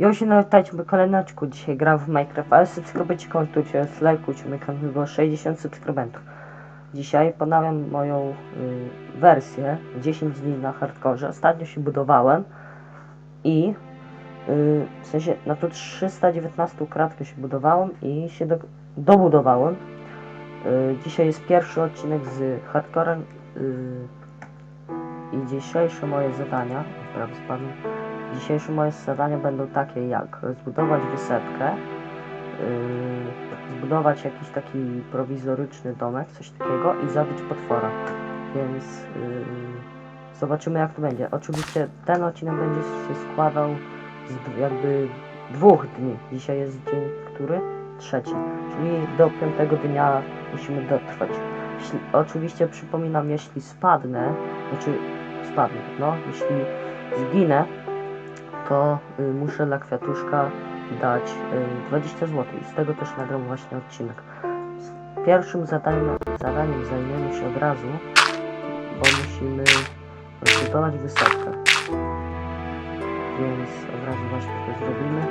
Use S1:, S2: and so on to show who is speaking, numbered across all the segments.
S1: Jo się nawitajcie mój kolejnaczku. Dzisiaj gram w Minecraft, ale subskrybujcie kontucie, lajkujcie mój kanał, było 60 subskrybentów. Dzisiaj ponawiam moją y, wersję 10 dni na hardkorze. Ostatnio się budowałem i y, w sensie na to 319 kratkę się budowałem i się do, dobudowałem. Y, dzisiaj jest pierwszy odcinek z hardcorem y, i dzisiejsze moje zadania, prawie spadłem, Dzisiejsze moje zadania będą takie jak zbudować wysepkę, yy, zbudować jakiś taki prowizoryczny domek, coś takiego i zabić potwora. Więc yy, zobaczymy jak to będzie. Oczywiście ten odcinek będzie się składał z jakby dwóch dni. Dzisiaj jest dzień który? Trzeci. Czyli do piątego dnia musimy dotrwać. Jeśli, oczywiście przypominam, jeśli spadnę, znaczy spadnę, no, jeśli zginę, to y, muszę dla kwiatuszka dać y, 20 zł i z tego też nagram właśnie odcinek. Pierwszym zadaniem, zadaniem zajmiemy się od razu, bo musimy zbudować wysepkę. Więc od razu właśnie to zrobimy.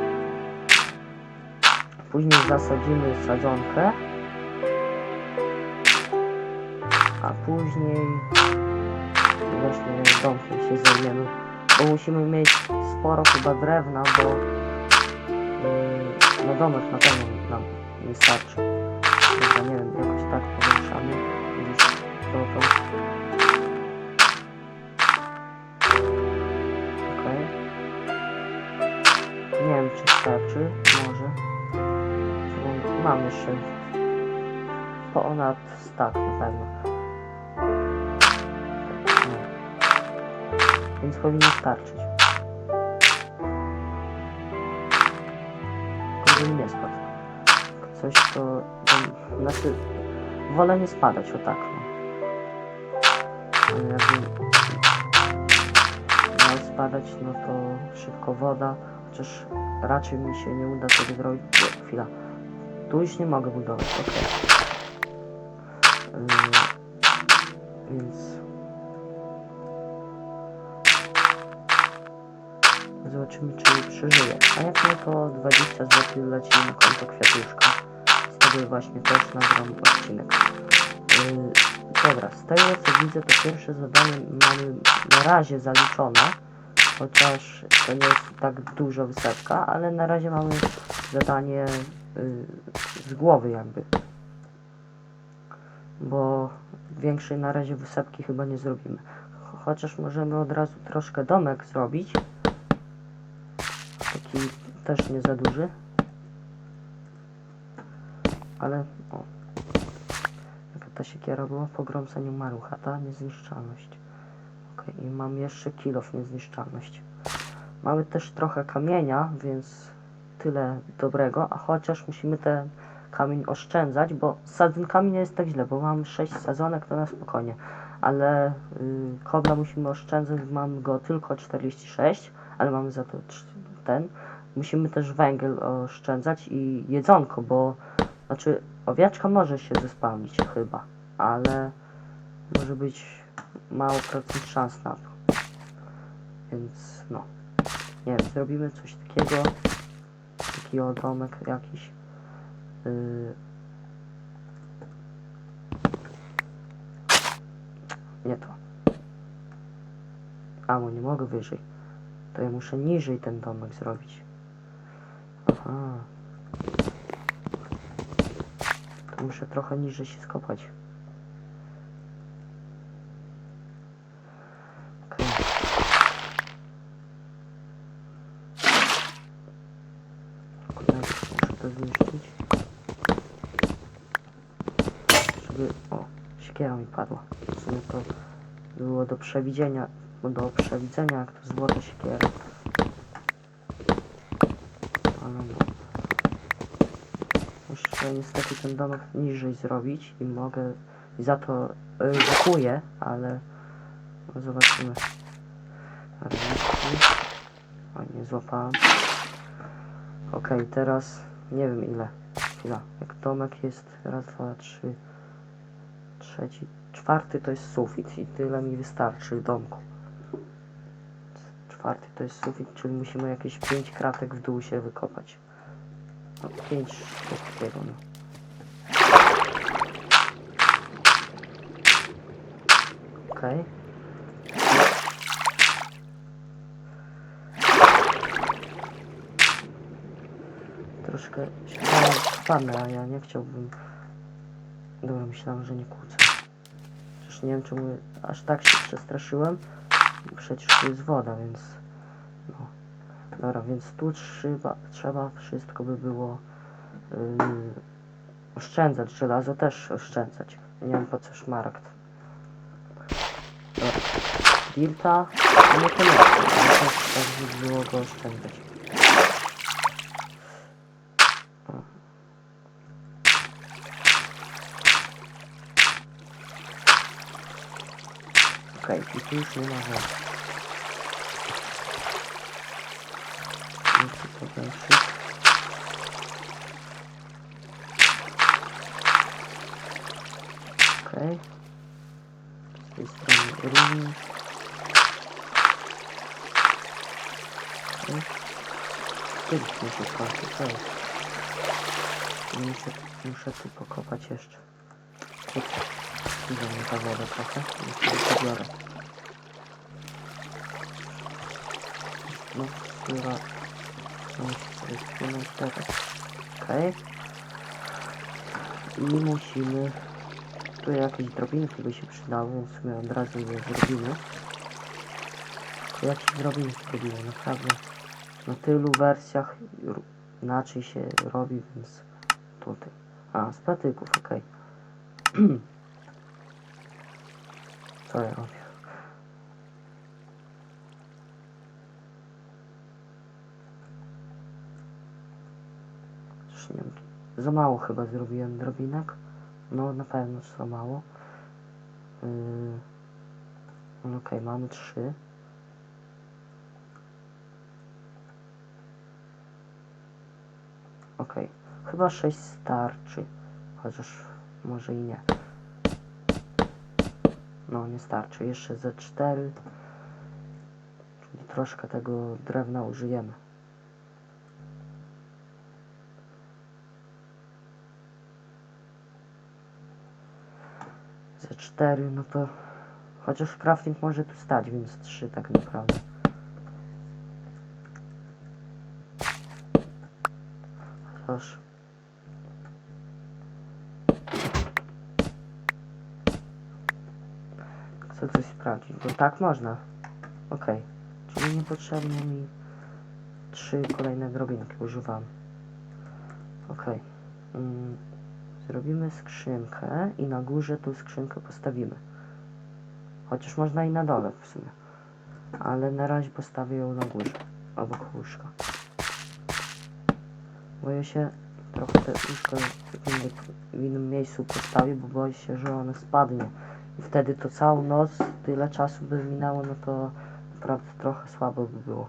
S1: Później zasadzimy sadzonkę. A później właśnie domkiem się zajmiemy bo musimy mieć sporo chyba drewna, bo yy, no domek na pewno nam nie starczy. Dobra, nie wiem, jakoś tak powiększamy gdzieś dotąd. Okej. Nie wiem, czy starczy, może. Mam jeszcze ponad stak na pewno. Więc powinno starczyć. Żeby nie spadł. Coś to... znaczy, wolę nie spadać, o tak. No. Jakby miał spadać, no to szybko woda, chociaż raczej mi się nie uda tego zrobić. Nie, chwila. Tu już nie mogę budować, ok. Yy, więc Zobaczymy, czy przeżyje. A jak nie, to 20 zł leci na konto kwiatuszka. Z tego właśnie też nagram odcinek. Yy, dobra, z tego co widzę, to pierwsze zadanie mamy na razie zaliczone. Chociaż to nie jest tak dużo wysepka, ale na razie mamy zadanie yy, z głowy jakby. Bo większej na razie wysepki chyba nie zrobimy. Ch- Chociaż możemy od razu troszkę domek zrobić taki też nie za duży. Ale o. Jaka ta siekiera była? Pogromcenie maruchata, niezniszczalność. Ok, i mam jeszcze kilof niezniszczalność. Mamy też trochę kamienia, więc tyle dobrego, a chociaż musimy ten kamień oszczędzać, bo z sadzynkami nie jest tak źle, bo mam 6 sadzonek, to na spokojnie. Ale y, musimy oszczędzać, mam go tylko 46, ale mamy za to ten. Musimy też węgiel oszczędzać i jedzonko, bo znaczy owieczka może się zespałnić chyba, ale może być mało procent szans na to. Więc no, nie wiem, zrobimy coś takiego, taki domek jakiś. Yy... Nie to. A, bo nie mogę wyżej. To ja muszę niżej ten domek zrobić. Aha. To muszę trochę niżej się skopać. Najpierw Muszę to zniszczyć. O, siekiera mi padła. W sumie to było do przewidzenia, do przewidzenia jak to złote siekiery. Ale no. Muszę niestety ten domek niżej zrobić i mogę i za to ryzykuję, ale no zobaczymy. O, nie złapałem. Okej, teraz nie wiem ile. Chwila. Jak domek jest raz, dwa, trzy, trzeci, czwarty to jest sufit i tyle mi wystarczy domku. Czwarty to jest sufit, czyli musimy jakieś 5 kratek w dół się wykopać. No, 5 sztuk takiego, no. Okej. Troszkę się spadnę, a ja nie chciałbym... Dobra, myślałem, że nie kłócę. Przecież nie wiem czemu aż tak się przestraszyłem. Przecież tu jest woda, więc... No. Dobra, więc tu trzeba, trzeba wszystko by było yy, oszczędzać. Żelazo też oszczędzać. Nie wiem po co szmaragd. Dobra. Dirta niekoniecznie, ale też tak by było go oszczędzać. O. Okej, i tu już nie ma wody. To. Okej. Z tej strony również. Kiedyś muszę skończyć, to jest. Muszę, muszę tu pokopać jeszcze. Kurczę, idzie mi ta woda trochę, więc sobie pobiorę. No, która... No, spłynąć teraz. Okej. I musimy... Tu jakieś drobinki by się przydały, więc sumie od razu je zrobimy. Jakieś drobinki zrobimy, naprawdę. Na tylu wersjach inaczej się robi, więc tutaj. A, z patyków, okej. Co ja robię? Za mało chyba zrobiłem drobinek. No na pewno za mało. Yy... no mamy trzy. Okej, chyba 6 starczy. Chociaż może i nie. No, nie starczy. Jeszcze ze 4. Czyli troszkę tego drewna użyjemy. Ze 4, no to. Chociaż crafting może tu stać, więc 3 tak naprawdę. Chociaż. Chcę coś sprawdzić, bo tak można. Okej. Czyli niepotrzebne mi trzy kolejne drobinki używam. Okej. Mm, zrobimy skrzynkę i na górze tą skrzynkę postawimy. Chociaż można i na dole w sumie. Ale na razie postawię ją na górze. Obok łóżka. Boję się trochę te łóżko w, innym- miejscu postawię, bo boję się, że ono spadnie. I wtedy to całą noc, tyle czasu by minęło, no to naprawdę trochę słabo by było.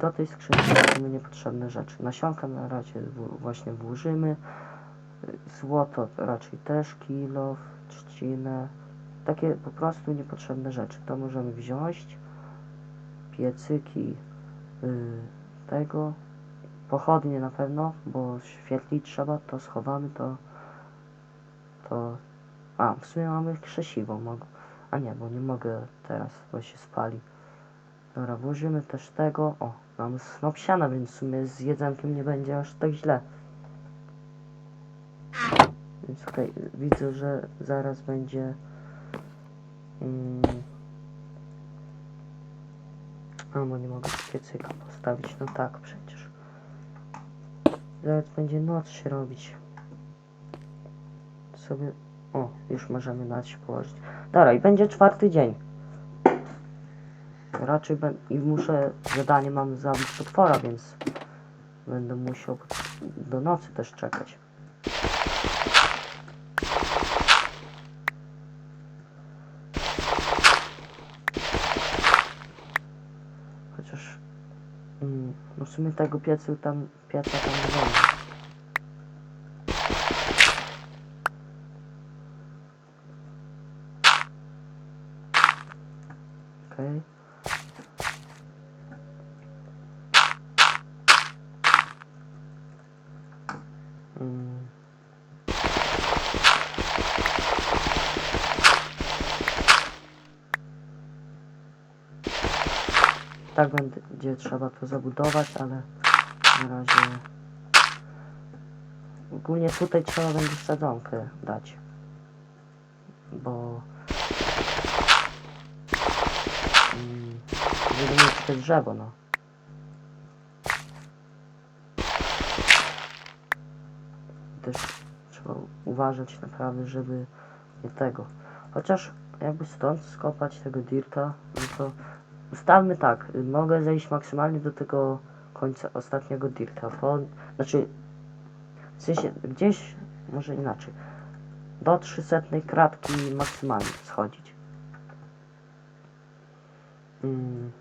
S1: Do tej skrzynki wrzucimy niepotrzebne rzeczy. Nasionka na razie właśnie włożymy. Złoto raczej też, kilo, trzcinę. Takie po prostu niepotrzebne rzeczy. To możemy wziąć. Piecyki yy, tego. Pochodnie na pewno, bo świetlić trzeba, to schowamy, to to... A, w sumie mamy krzesiwo, mogę... A nie, bo nie mogę teraz, bo się spali. Dobra, włożymy też tego. O, snop siana, więc w sumie z jedzenkiem nie będzie aż tak źle. Więc okej, widzę, że zaraz będzie... Mm, a, bo nie mogę piecyka postawić, no tak przecież. Zaraz będzie noc się robić sobie. O, już możemy na położyć. Dobra, i będzie czwarty dzień. Raczej i muszę. Zadanie mam zabić potwora, więc będę musiał do nocy też czekać. Chociaż. Mm, no w sumie tego piecu tam pieca tam nie będzie. Tak będzie trzeba to zabudować, ale na razie... Ogólnie tutaj trzeba będzie sadzonkę dać. Bo... Mm, żeby mieć te drzewo, no. Też trzeba uważać naprawdę, żeby nie tego. Chociaż jakby stąd skopać tego dirta, no to ustawmy tak, mogę zejść maksymalnie do tego końca ostatniego dirta, znaczy w sensie gdzieś, może inaczej, do 300 kratki maksymalnie schodzić. Mm,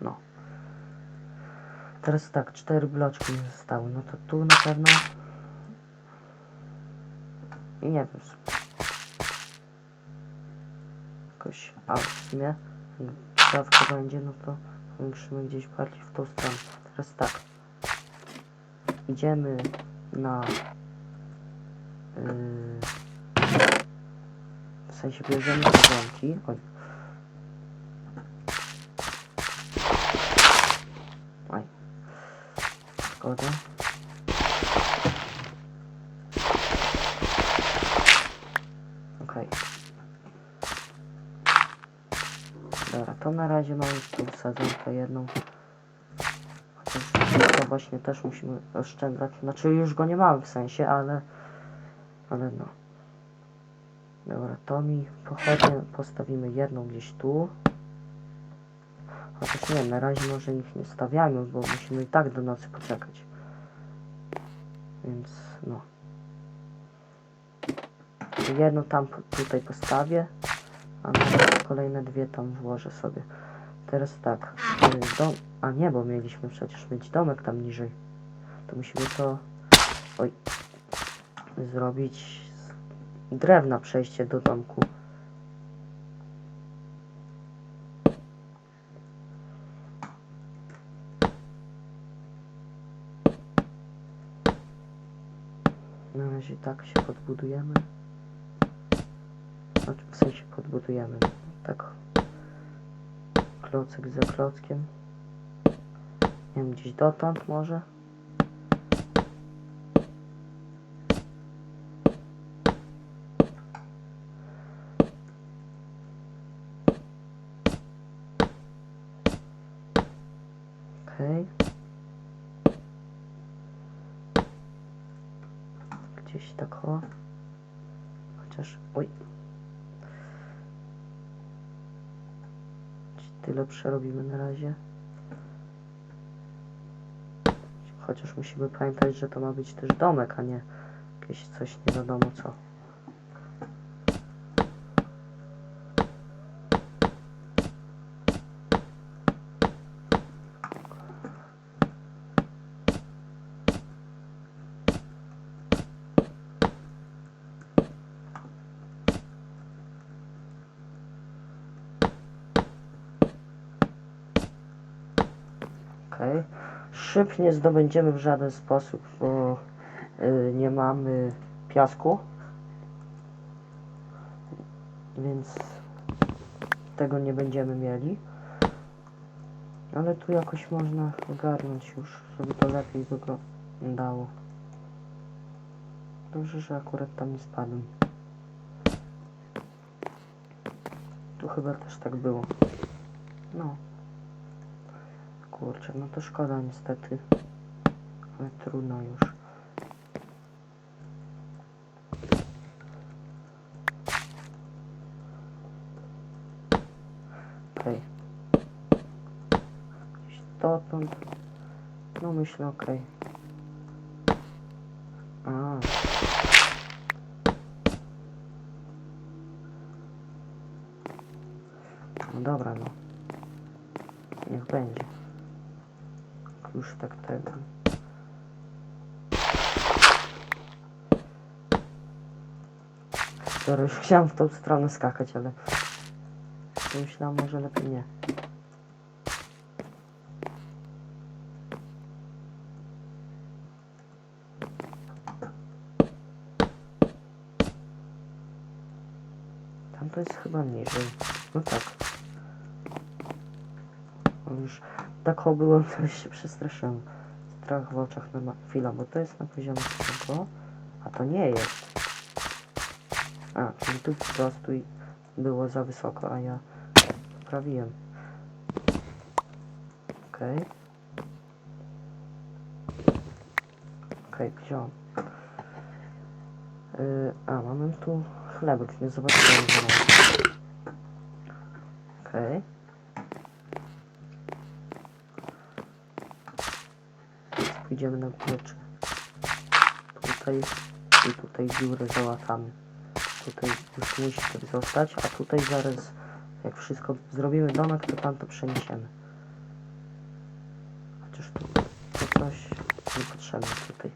S1: no. Teraz tak, cztery bloczki mi zostały, no to tu na pewno i nie wiem. Jakoś, a w sumie dawka będzie, no to powiększymy gdzieś bardziej w tą stronę. Teraz tak. Idziemy na... Yy, w sensie bierzemy sadzonki. Oj. Oj. Szkoda. Okej. Dobra, to na razie mamy tu sadzonkę jedną. Chociaż to właśnie też musimy oszczędzać. Znaczy już go nie mamy w sensie, ale... Ale no. Dobra, to mi pochodnie postawimy jedną gdzieś tu. Chociaż nie, na razie może ich nie stawiamy, bo musimy i tak do nocy poczekać. Więc no. Jedną tam tutaj postawię, a na kolejne dwie tam włożę sobie. Teraz tak, y, dom, a nie, bo mieliśmy przecież mieć domek tam niżej. To musimy to, oj, zrobić z drewna przejście do domku. Na razie tak się podbudujemy. Znaczy, w sensie podbudujemy. Tak. Klocek za klockiem. Nie wiem, gdzieś dotąd może. Okej. Gdzieś tak o. Chociaż, oj. Tyle przerobimy na razie. Chociaż musimy pamiętać, że to ma być też domek, a nie jakieś coś nie wiadomo co. Okej. Szyb nie zdobędziemy w żaden sposób, bo y, nie mamy piasku. Więc tego nie będziemy mieli. Ale tu jakoś można ogarnąć już, żeby to lepiej wyglądało. Dobrze, że akurat tam nie spadłem. Tu chyba też tak było. No. Kurczę, no to szkoda niestety. Ale trudno już. Okej. Gdzieś dotąd. No myślę, okej. A. No dobra, no. Niech będzie. Już tak tego. Sorry, już chciałem w tą stronę skakać, ale myślałem może lepiej nie. Tam to jest chyba niżej. No tak. O, już Tak o byłem, to się przestraszyłem. Strach w oczach na chwila, bo to jest na poziomie tego, a to nie jest. A, czyli tu po prostu było za wysoko, a ja poprawiłem. Okej. Okej, wziąłem. Yy, a, mamy tu chlebek, nie zobaczyłem. Okej. Pójdziemy na górę, tutaj i tutaj dziurę załatamy. Tutaj już musi tak zostać, a tutaj zaraz jak wszystko zrobimy domek, to tam to przeniesiemy. Chociaż tu coś niepotrzebne tutaj.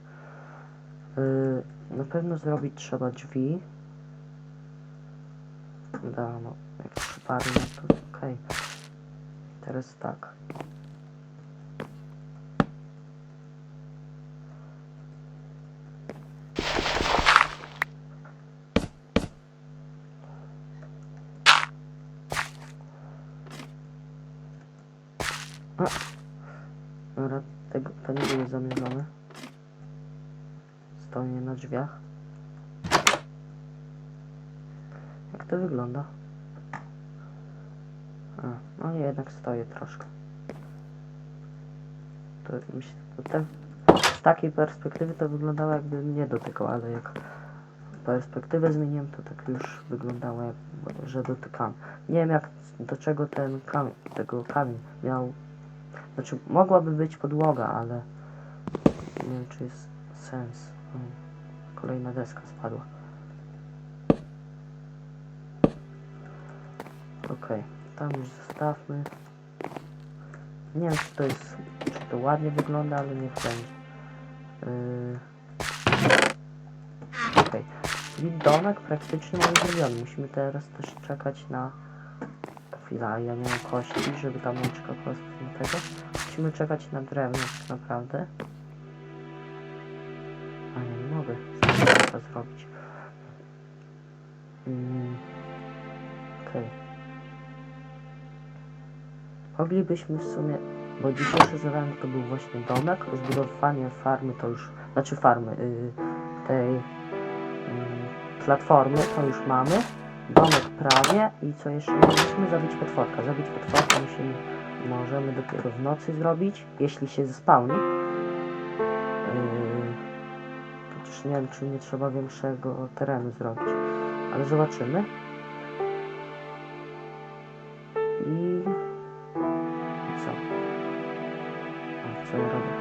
S1: Yy, na pewno zrobić trzeba drzwi. Da, no, jak no to okej. Teraz tak. A. Dobra, tego, to nie było zamierzone. Stoję na drzwiach. Jak to wygląda? A, no jednak stoję troszkę. To myślę, to te, z takiej perspektywy to wyglądało jakby mnie dotykał, ale jak perspektywę zmieniłem, to tak już wyglądało jak, że dotykam. Nie wiem jak, do czego ten kamień, tego kamień miał znaczy, mogłaby być podłoga, ale nie wiem, czy jest sens. Kolejna deska spadła. Okej, tam już zostawmy. Nie wiem, czy to jest, czy to ładnie wygląda, ale niech będzie. Yy... Okej, czyli praktycznie mamy zrobiony. Musimy teraz też czekać na chwila, ja nie mam kości, żeby ta łączka kostki tego. Musimy czekać na drewno tak naprawdę. A nie mogę to zrobić. Mm. Okej. Moglibyśmy w sumie, bo dzisiejsze zadanie to był właśnie domek, zbudowanie farmy to już, znaczy farmy, yy, tej yy, platformy to już mamy. Domek prawie i co jeszcze musimy zabić potworka. Zabić potworka musimy, możemy dopiero w nocy zrobić, jeśli się zespałni. Yy, przecież nie wiem, czy nie trzeba większego terenu zrobić, ale zobaczymy. I, i co? A, co ja robię?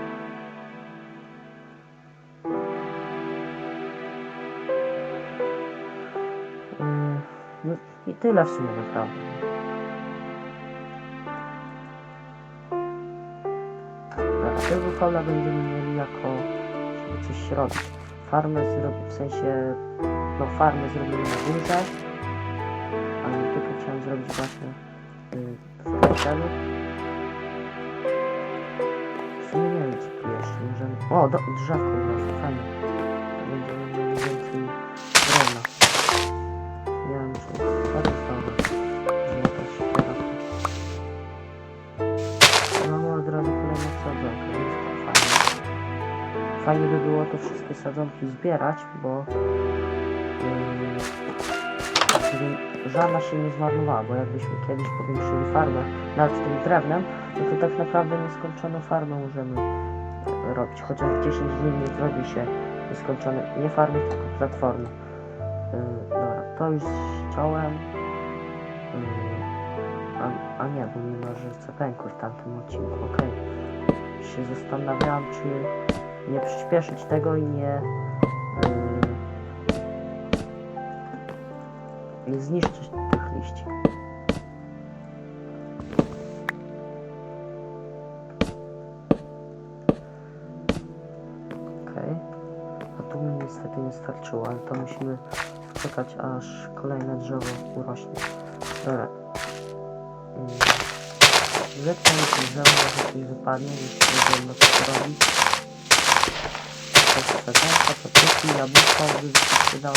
S1: Yy, no i tyle w sumie naprawdę. Tego kola będziemy mieli jako coś robić. Farmę zrobić, w sensie no farmę zrobimy na górze. Ale tylko chciałem zrobić właśnie yy, w tym celu. W sumie nie wiem co tu jeszcze możemy. O, do, drzewko właśnie, fajnie. Będziemy To wszystkie sadzonki zbierać, bo yy, żadna się nie zmarnowała, bo jakbyśmy kiedyś powiększyli farmę nad tym drewnem, no to tak naprawdę nieskończoną farmę możemy robić, chociaż w 10 dni nie zrobi się nieskończone, nie farmy, tylko platformy. Yy, dobra, to już ściąłem. Yy, a, a nie, bo mi nożyce pękły w tamtym odcinku, okej. Się zastanawiałam, czy nie przyspieszyć tego i nie... Yy, nie zniszczyć tych liści. Okej. A tu mi niestety nie starczyło, ale to musimy czekać aż kolejne drzewo urośnie. Dobra. Mm. Zetnę mi drzewo, może coś wypadnie, jeśli nie wiem co robić. Patyki, jabłko by się przydało.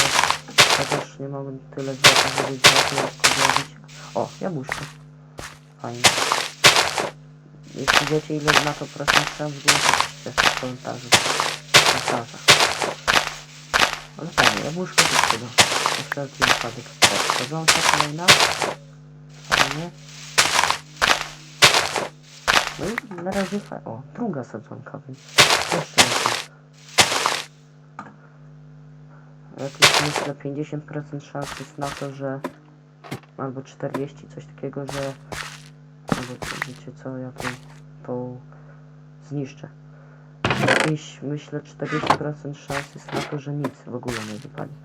S1: Chociaż nie mamy tyle drzewa, żeby drzewo zrobić. O, jabłuszko. Fajnie. Jeśli wiecie ile na to procent to piszcie w komentarzu. W komentarzach. Ale fajnie, jabłuszko to przyda. Na wszelki wypadek. Sadzonka kolejna. Fajnie. No i na razie fajnie. O, druga sadzonka, więc jeszcze lepiej. Jakieś myślę 50% szans jest na to, że albo 40, coś takiego, że albo wiecie co, ja to, to zniszczę. Jakieś myślę 40% szans jest na to, że nic w ogóle nie wypadnie.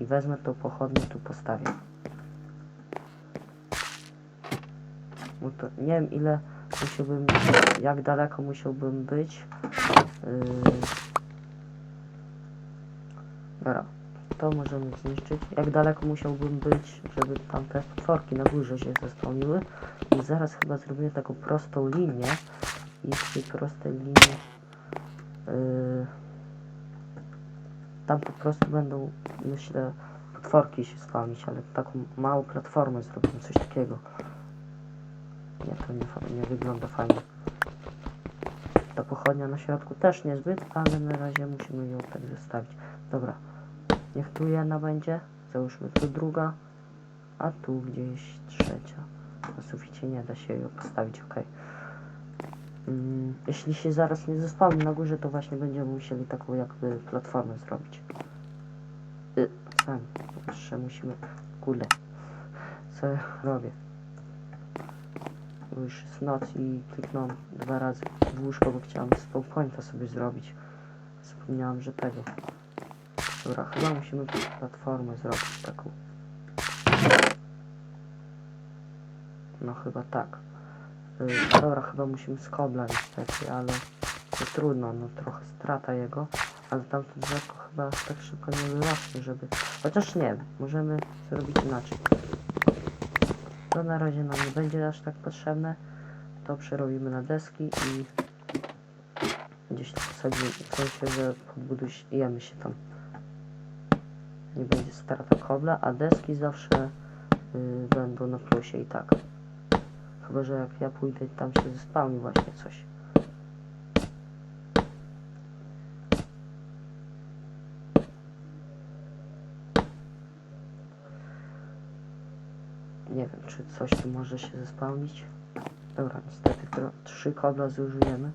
S1: I wezmę tą pochodnię tu postawię. No to nie wiem ile musiałbym, jak daleko musiałbym być. Yy... Dobra, to możemy zniszczyć. Jak daleko musiałbym być, żeby tam te potworki na górze się zespełniły. I zaraz chyba zrobimy taką prostą linię. I z tej prostej linii yy, tam po prostu będą, myślę, potworki się spełnić, ale taką małą platformę zrobimy, coś takiego. Nie, to nie, nie wygląda fajnie. Ta pochodnia na środku też niezbyt, ale na razie musimy ją tak zostawić. Dobra, niech tu jedna będzie, załóżmy tu druga, a tu gdzieś trzecia. Na suficie nie da się ją postawić, ok. Mm, jeśli się zaraz nie zespawni na górze, to właśnie będziemy musieli taką jakby platformę zrobić. Y, sam, jeszcze musimy... Kurde, co ja robię? Bo już jest noc i kliknąłem dwa razy w łóżko, bo chciałem spawn pointa sobie zrobić. Zapomniałem, że tego. Dobra, chyba musimy platformę zrobić taką. No chyba tak. Y, dobra, chyba musimy z kobla niestety, ale to trudno, no trochę strata jego. Ale tamto drzewko chyba tak szybko nie wyrośnie, żeby... Chociaż nie możemy zrobić inaczej. To na razie nam nie będzie aż tak potrzebne. To przerobimy na deski i gdzieś to posadzimy. W sensie, że podbudujemy się tam. Nie będzie strata kobla, a deski zawsze y, będą na plusie i tak. Chyba, że jak ja pójdę tam się zespałni właśnie coś. Nie wiem, czy coś tu może się zespałnić. Dobra, niestety tro- trzy kobla zużyjemy.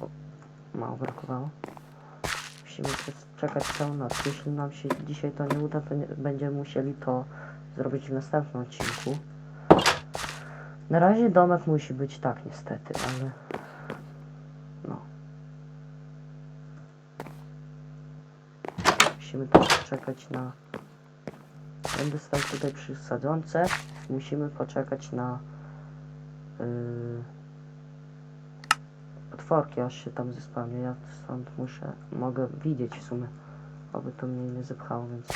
S1: O, mało brakowało. Musimy czekać całą noc. Jeśli nam się dzisiaj to nie uda, to nie, będziemy musieli to zrobić w następnym odcinku. Na razie domek musi być tak niestety, ale no. Musimy też czekać na Będę stał tutaj przy sadzonce. Musimy poczekać na yy, potworki, aż się tam zespawnią. Ja stąd muszę, mogę widzieć w sumie, aby to mnie nie zepchało, więc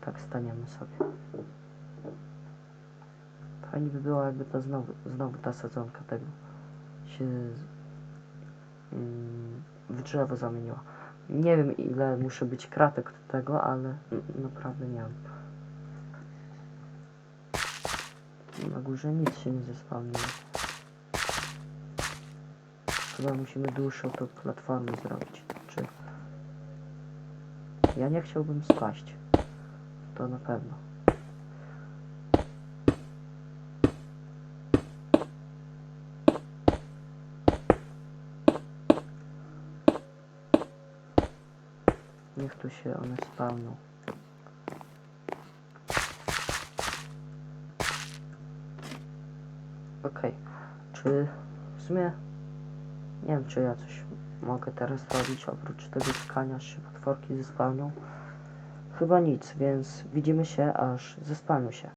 S1: tak staniemy sobie. Fajnie by było, jakby to znowu, znowu ta sadzonka tego się mm, w drzewo zamieniła. Nie wiem ile muszę być kratek do tego, ale naprawdę nie wiem. Na górze nic się nie zespawniło. Chyba musimy dłuższą tą platformę zrobić. Czy... Ja nie chciałbym spaść. To na pewno. Niech tu się one spawną. Okej, czy w sumie nie wiem, czy ja coś mogę teraz robić oprócz tego czekania, aż się potworki zespawnią. Chyba nic, więc widzimy się, aż zespawnią się.